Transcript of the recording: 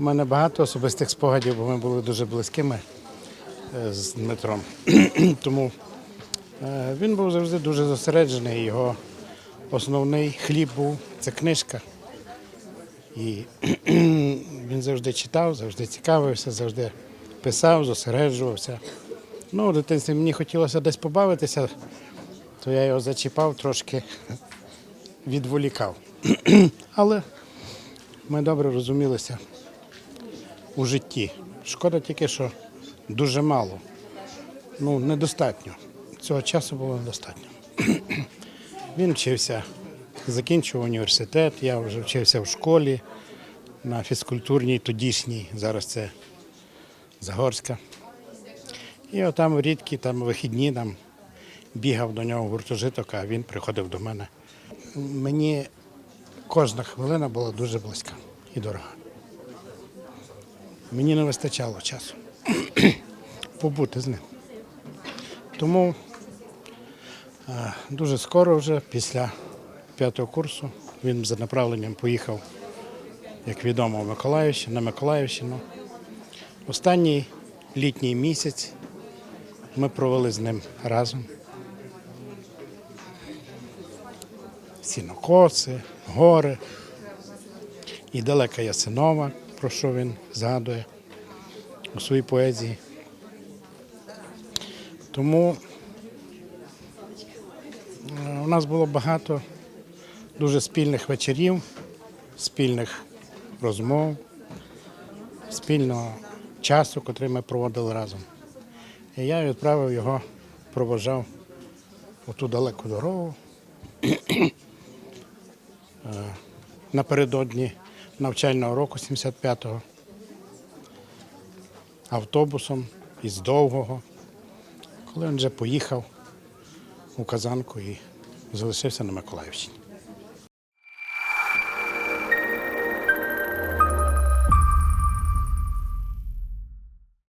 У мене багато особистих спогадів, бо ми були дуже близькими е, з Дмитром. Тому е, він був завжди дуже зосереджений. Його основний хліб був це книжка. І він завжди читав, завжди цікавився, завжди писав, зосереджувався. Ну, у дитинстві мені хотілося десь побавитися, то я його зачіпав, трошки відволікав. Але ми добре розумілися у житті. Шкода тільки, що дуже мало. Ну, недостатньо. Цього часу було недостатньо. Він вчився, закінчив університет, я вже вчився в школі на фізкультурній, тодішній, зараз це Загорська. І отам рідкі там вихідні там бігав до нього гуртожиток, а він приходив до мене. Мені кожна хвилина була дуже близька і дорога. Мені не вистачало часу побути з ним. Тому е, дуже скоро вже після п'ятого курсу він за направленням поїхав, як відомо, в Миколаївщину, на Миколаївщину. Останній літній місяць ми провели з ним разом. Сінокоси, гори і далека Ясинова, про що він згадує у своїй поезії. Тому е, у нас було багато дуже спільних вечорів, спільних розмов, спільного часу, який ми проводили разом. І я відправив його, проважав у ту далеку дорогу. Е, Напередодні навчального року 75-го автобусом із довгого, коли він вже поїхав у Казанку і залишився на Миколаївщині.